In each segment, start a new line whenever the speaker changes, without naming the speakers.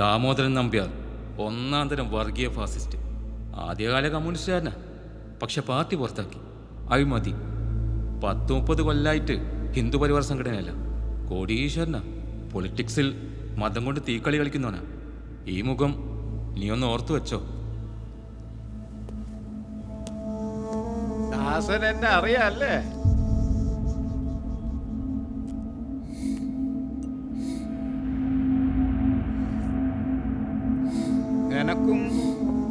ദാമോദരൻ നമ്പ്യാർ ഒന്നാം തരം വർഗീയ ഫാസിസ്റ്റ്. ആദ്യകാല കമ്മ്യൂണിസ്റ്റുകാരനാ. പക്ഷെ പാർട്ടി പുറത്താക്കി. അഴിമതി. പത്ത് മുപ്പത് കൊല്ലായിട്ട് ഹിന്ദു പരിവാർ സംഘടനയല്ല കോടീശ്വരനാ. പൊളിറ്റിക്സിൽ മതം കൊണ്ട് തീക്കളി കളിക്കുന്നവനാ. ഈ മുഖം നീ ഒന്ന് ഓർത്തു വെച്ചോ.
ദാസൻ എന്നെ അറിയാല്ലേ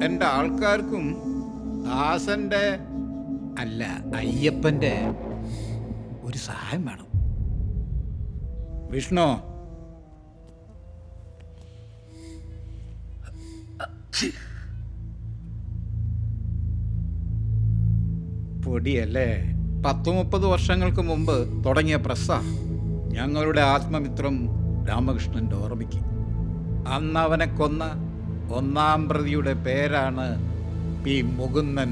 എന്റെ ആൾക്കാർക്കും ദാസന്റെ അല്ല അയ്യപ്പന്റെ ഒരു സഹായം വേണം. വിഷ്ണു. പൊടിയല്ലേ? പത്ത് മുപ്പത് വർഷങ്ങൾക്ക് മുമ്പ് തുടങ്ങിയ പ്രസ ഞങ്ങളുടെ ആത്മമിത്രം രാമകൃഷ്ണന്റെ ഓർമ്മയ്ക്ക്. അന്ന് അവനെ കൊന്ന ഒന്നാം പ്രതിയുടെ പേരാണ് പി മുകുന്ദൻ.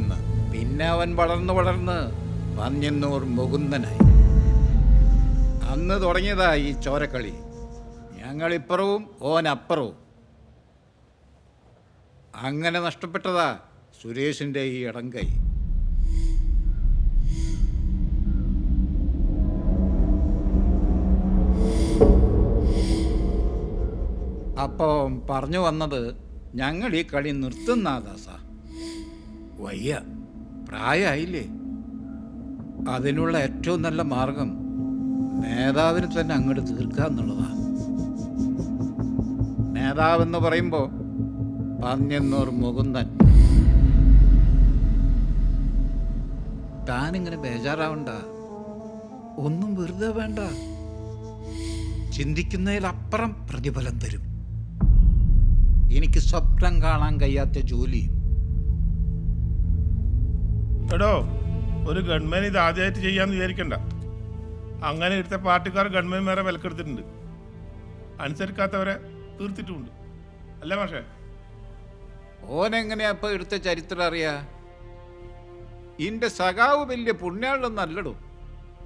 പിന്നെ അവൻ വളർന്നു വളർന്ന് പന്ന്യന്നൂർ മുകുന്ദനായി. അന്ന് തുടങ്ങിയതായി ഈ ചോരക്കളി. ഞങ്ങളിപ്പുറവും ഓനപ്പുറവും. അങ്ങനെ നഷ്ടപ്പെട്ടതാ സുരേഷിന്റെ ഈ ഇടം കൈ. അപ്പോൾ പറഞ്ഞു വന്നത് ഞങ്ങൾ ഈ കളി നിർത്തുന്ന ദാസ വയ്യ. പ്രായമായില്ലേ അതിനുള്ള ഏറ്റവും നല്ല മാർഗം നേതാവിന് തന്നെ അങ്ങോട്ട് തീർക്കുക എന്നുള്ളതാ. നേതാവെന്ന് പറയുമ്പോൾ പന്യന്നൂർ മുകുന്ദൻ. താനിങ്ങനെ ബേജാറാവണ്ട. ഒന്നും വെറുതെ വേണ്ട. ചിന്തിക്കുന്നതിലപ്പുറം പ്രതിഫലം തരും. എനിക്ക് സ്വപ്നം കാണാൻ കഴിയാത്ത ജോലി.
എടോ ഒരു ഗവൺമെന്റ് ഇത് ആദ്യമായിട്ട് ചെയ്യാന്ന് വിചാരിക്കണ്ട. അങ്ങനെ ഇവിടുത്തെ പാർട്ടിക്കാർ ഗവൺമെന്റ്മാരെ വിലക്കെടുത്തിട്ടുണ്ട്. അനുസരിക്കാത്തവരെ തീർത്തിട്ടുമുണ്ട്. അല്ല മാഷേ?
ഓനെങ്ങനെയാ ഇപ്പൊ ഇവിടുത്തെ ചരിത്രം അറിയാ? ഇന്റെ സഖാവ് വലിയ പുണ്യാളൊന്നല്ലടോ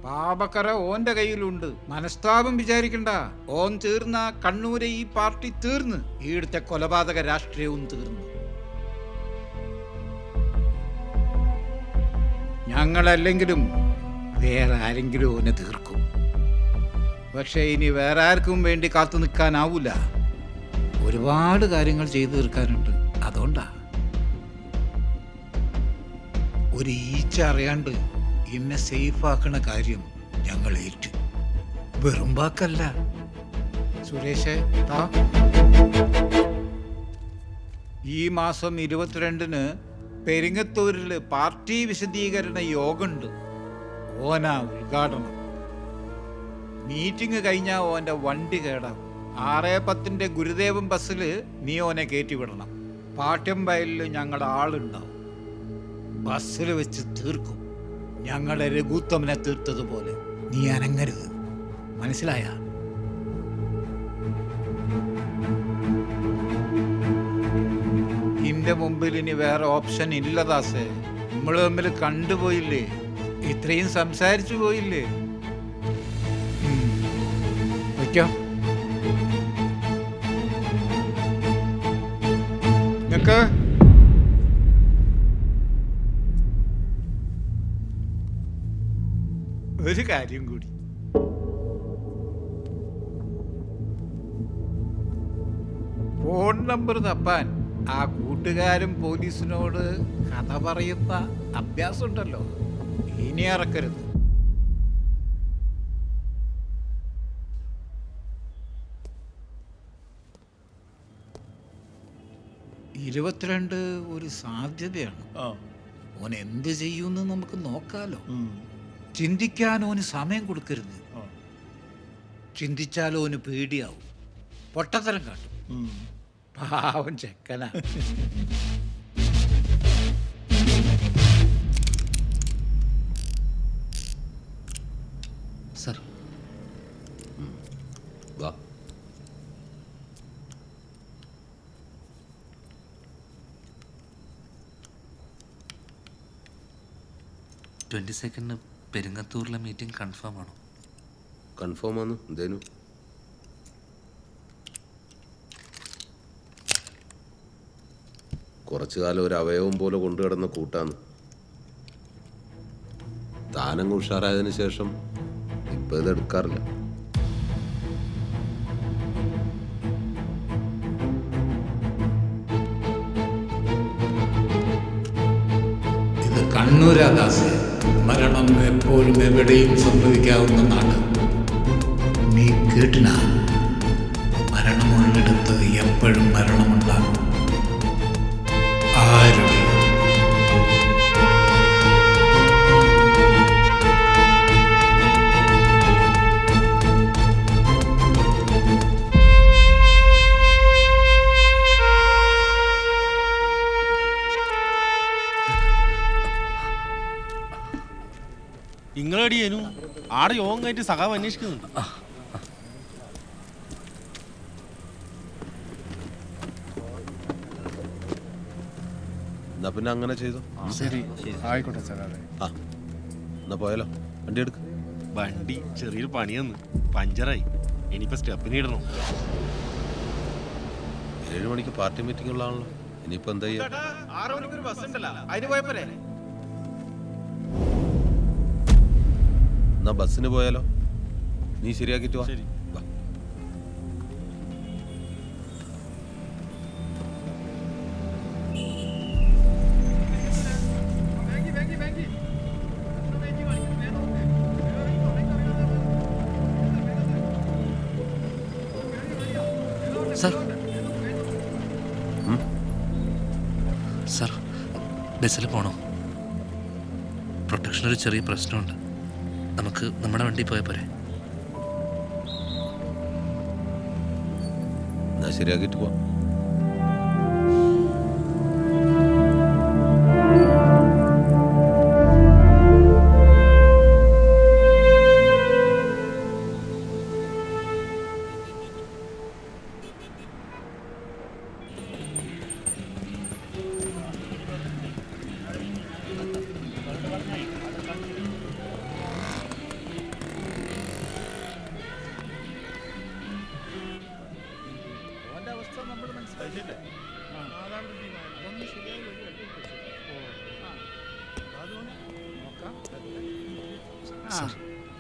പാപക്കര ഓന്റെ കയ്യിലുണ്ട്. മനസ്താപം വിചാരിക്കണ്ട. ഓൻ തീർന്ന കണ്ണൂരെ ഈ പാർട്ടി തീർന്ന്. ഈടുത്തെ കൊലപാതക രാഷ്ട്രീയവും തീർന്നു. ഞങ്ങളല്ലെങ്കിലും വേറെ ആരെങ്കിലും ഓനെ തീർക്കും. പക്ഷെ ഇനി വേറെ ആർക്കും വേണ്ടി കാത്തു നിൽക്കാനാവൂല. ഒരുപാട് കാര്യങ്ങൾ ചെയ്തു തീർക്കാനുണ്ട്. അതുകൊണ്ടാ. ഒരു ഈച്ച അറിയാണ്ട് എന്നെ സേഫ് ആക്കണ കാര്യം ഞങ്ങൾ ഏറ്റു. വെറും വാക്കല്ല. സുരേഷേ താ. ഈ മാസം ഇരുപത്തിരണ്ടിന് പെരിങ്ങത്തൂരിൽ പാർട്ടി വിശദീകരണ യോഗമുണ്ട് ഓന ഉദ്ഘാടനം. മീറ്റിംഗ് കഴിഞ്ഞാ ഓന്റെ വണ്ടി കേടാവും ആറേ പത്തിന്റെ ഗുരുദേവൻ ബസ്സിൽ നീ ഓനെ കയറ്റി വിടണം. പാട്യം വയലിൽ ഞങ്ങളുടെ ആളുണ്ടാവും. ബസ്സിൽ വെച്ച് തീർക്കും. ഞങ്ങളെ രഘുത്തമനെ തീർത്തതുപോലെ നീ അനങ്ങരുത്. മനസ്സിലായ? നിന്റെ മുമ്പിൽ ഇനി വേറെ ഓപ്ഷൻ ഇല്ല ദാസേ. നമ്മൾ തമ്മിൽ കണ്ടുപോയില്ലേ? ഇത്രയും സംസാരിച്ചു പോയില്ലേ? വയ്ക്കോ. വെക്കോ ഒരു കാര്യം കൂടി. ഫോൺ നമ്പർ തപ്പാൻ ആ കൂട്ടുകാരും പോലീസിനോട് കഥ പറയുന്ന അഭ്യാസമുണ്ടല്ലോ. ഇനി ഇറക്കരുത് ഇരുപത്തിരണ്ട് ഒരു സാധ്യതയാണ്. ഓൻ എന്ത് ചെയ്യുമെന്ന് നമുക്ക് നോക്കാലോ. ഓന് സമയം കൊടുക്കരുത്.
ചിന്തിച്ചാലോ
ചിന്തിച്ചാൽ ഓന് പേടിയാവും. പൊട്ടത്തരം കാട്ടും. പാവം ചെക്കനാ.
സർ. വാ.
ട്വന്റി സെക്കൻഡിന് പെരുങ്ങത്തൂരിലെ മീറ്റിംഗ് കൺഫേം ആണോ?
കൺഫേം ആണ് എന്തേനു? കുറച്ചു കാലം ഒരു അവയവം പോലെ കൊണ്ടു കിടന്ന കൂട്ടാണ് താനങ്ങ് ഉഷാറായതിനു ശേഷം ഇപ്പം ഇതെടുക്കാറില്ല
ഇത് കണ്ണൂരാദാസ്. മരണം എപ്പോഴും എവിടെയും സംഭവിക്കാവുന്ന നാട്. നീ കേട്ടിനാ? മരണമുള്ളിടത്ത് എപ്പോഴും മരണമുണ്ടാകും
നിങ്ങളടിയേനു ആടെ യോഗമായിട്ട് സഖാവ് അന്വേഷിക്കുന്നുണ്ട്.
എന്നാ പിന്നെ അങ്ങനെ ചെയ്തു?
ശരി. ആയിക്കോട്ടെ സഖാവേ.
ആ എന്നാ പോയാലോ? വണ്ടി എടുക്ക.
വണ്ടി ചെറിയൊരു പണിയെന്ന് പഞ്ചറായി. ഇനിയിപ്പോ സ്റ്റെപ്പിന് ഇടണം.
ഏഴ് മണിക്ക് പാർട്ടി മീറ്റിംഗ് ഉള്ളതാണല്ലോ. ഇനിയിപ്പോ എന്താ ചെയ്യാ?
മണിക്ക് ഒരു ബസ് ഉണ്ടല്ലോ. അതിന് പോയപ്പോരെ?
എന്നാ ബസ്സിന് പോയാലോ? നീ ശരിയാക്കിട്ട് വാ.
ശരി.
വാ.
സർ. സർ ബസ്സിൽ പോണോ? പ്രൊട്ടക്ഷൻ ഒരു ചെറിയ പ്രശ്നമുണ്ട്. നമുക്ക് നമ്മുടെ വണ്ടി പോയാൽ പോരെ.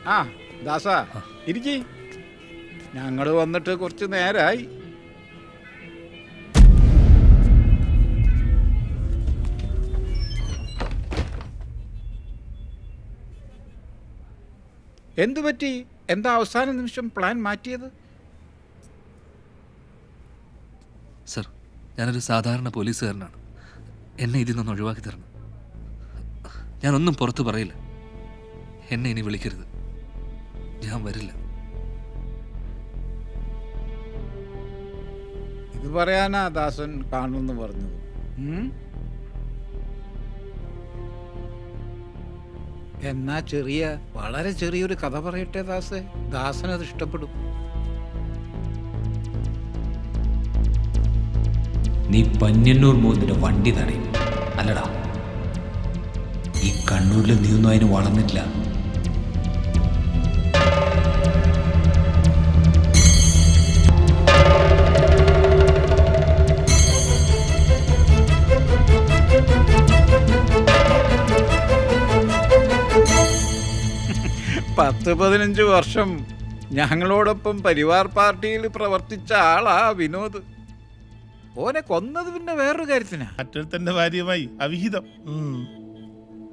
ആ. ദാസ ഇരിക്കി ഞങ്ങൾ വന്നിട്ട് കുറച്ച് നേരായി. എന്തു പറ്റി? എന്താ അവസാന നിമിഷം പ്ലാൻ മാറ്റിയത്?
സർ ഞാനൊരു സാധാരണ പോലീസുകാരനാണ്. എന്നെ ഇതിൽ നിന്ന് ഒഴിവാക്കി തരണം. ഞാനൊന്നും പുറത്തു പറയില്ല. എന്നെ ഇനി വിളിക്കരുത്. ഞാൻ വരില്ല.
ഇത് പറയാനാ ദാസൻ കാണുമെന്ന് പറഞ്ഞത് എന്നാ ചെറിയ വളരെ ചെറിയൊരു കഥ പറയട്ടെ ദാസേ. ദാസൻ അത് ഇഷ്ടപ്പെടും.
നീ പന്യന്നൂർ മൂന്നിന്റെ വണ്ടി തടയും. അല്ലടാ ഈ കണ്ണൂരിൽ നീ ഒന്നും അതിന് വളർന്നിട്ടില്ല.
പത്ത് പതിനഞ്ച് വർഷം ഞങ്ങളോടൊപ്പം പരിവാർ പാർട്ടിയിൽ പ്രവർത്തിച്ച ആളാ വിനോദ്. ഓനെ കൊന്നത് പിന്നെ വേറൊരു കാര്യത്തിനാ.
മറ്റൊരുത്തന്റെ ഭാര്യയുമായി അവിഹിതം.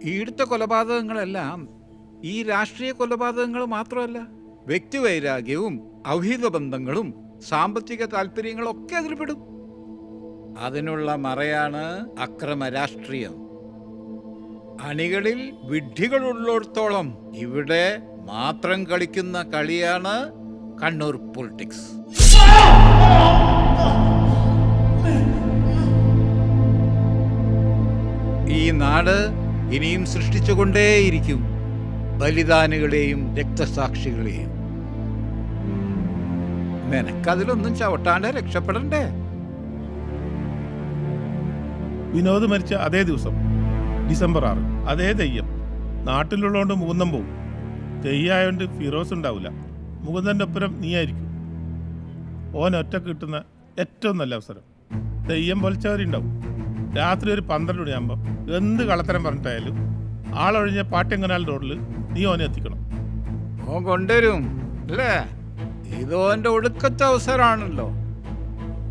ഈടുത്ത കൊലപാതകങ്ങളെല്ലാം ഈ രാഷ്ട്രീയ കൊലപാതകങ്ങൾ മാത്രമല്ല വ്യക്തിവൈരാഗ്യവും അവിഹിത ബന്ധങ്ങളും സാമ്പത്തിക താല്പര്യങ്ങളും ഒക്കെ അതിൽ പെടും അതിനുള്ള മറയാണ് അക്രമ രാഷ്ട്രീയം. അണികളിൽ വിഡ്ഢികളുള്ളിടത്തോളം ഇവിടെ മാത്രം കളിക്കുന്ന കളിയാണ് കണ്ണൂർ പൊളിറ്റിക്സ്. ഈ നാട് ഇനിയും സൃഷ്ടിച്ചുകൊണ്ടേയിരിക്കും. ബലിദാനികളെയും രക്തസാക്ഷികളെയും. നിനക്കതിലൊന്നും ചവിട്ടാണ്ട് രക്ഷപ്പെടണ്ടേ?
വിനോദ് മരിച്ച അതേ ദിവസം ഡിസംബർ ആറ്. അതേ തെയ്യം. നാട്ടിലുള്ളതുകൊണ്ട് മുകുന്ദൻ പോവും. തെയ്യായോണ്ട് ഫിറോസ് ഉണ്ടാവില്ല മുകുന്ദന്റെ ഒപ്പരം നീയായിരിക്കും. ഓൻ ഒറ്റ കിട്ടുന്ന ഏറ്റവും നല്ല അവസരം. തെയ്യം പൊലിച്ചവരുണ്ടാവും. രാത്രി ഒരു പന്ത്രണ്ട് മണിയാകുമ്പോൾ എന്ത് കള്ളത്തരം പറഞ്ഞിട്ടായാലും ആളൊഴിഞ്ഞ പാട്ടിങ്ങനാൽ റോഡിൽ നീ ഓനെ എത്തിക്കണം.
ഓൻ കൊണ്ടുവരും അല്ലേ? ഇതോന്റെ ഒടുക്കത്തെ അവസരമാണല്ലോ.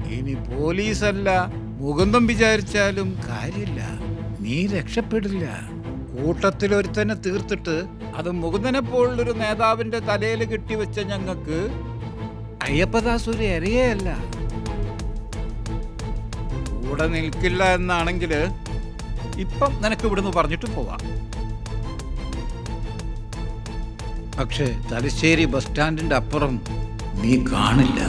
ഇനി പോലീസല്ല മുകുന്ദം വിചാരിച്ചാലും കാര്യമില്ല. നീ രക്ഷപ്പെടില്ല. കൂട്ടത്തിൽ ഒരുത്തനെ തീർത്തിട്ട് അത് മുകുന്ദനെ പോലുള്ളൊരു നേതാവിന്റെ തലയിൽ കെട്ടിവെച്ച ഞങ്ങൾക്ക് അയ്യപ്പദാസ് ഒരു എറിയല്ല കൂടെ നിൽക്കില്ല എന്നാണെങ്കിൽ ഇപ്പം നിനക്ക് ഇവിടുന്ന് പറഞ്ഞിട്ട് പോവാം. പക്ഷേ തലശ്ശേരി ബസ് സ്റ്റാൻഡിന്റെ അപ്പുറം നീ കാണില്ല.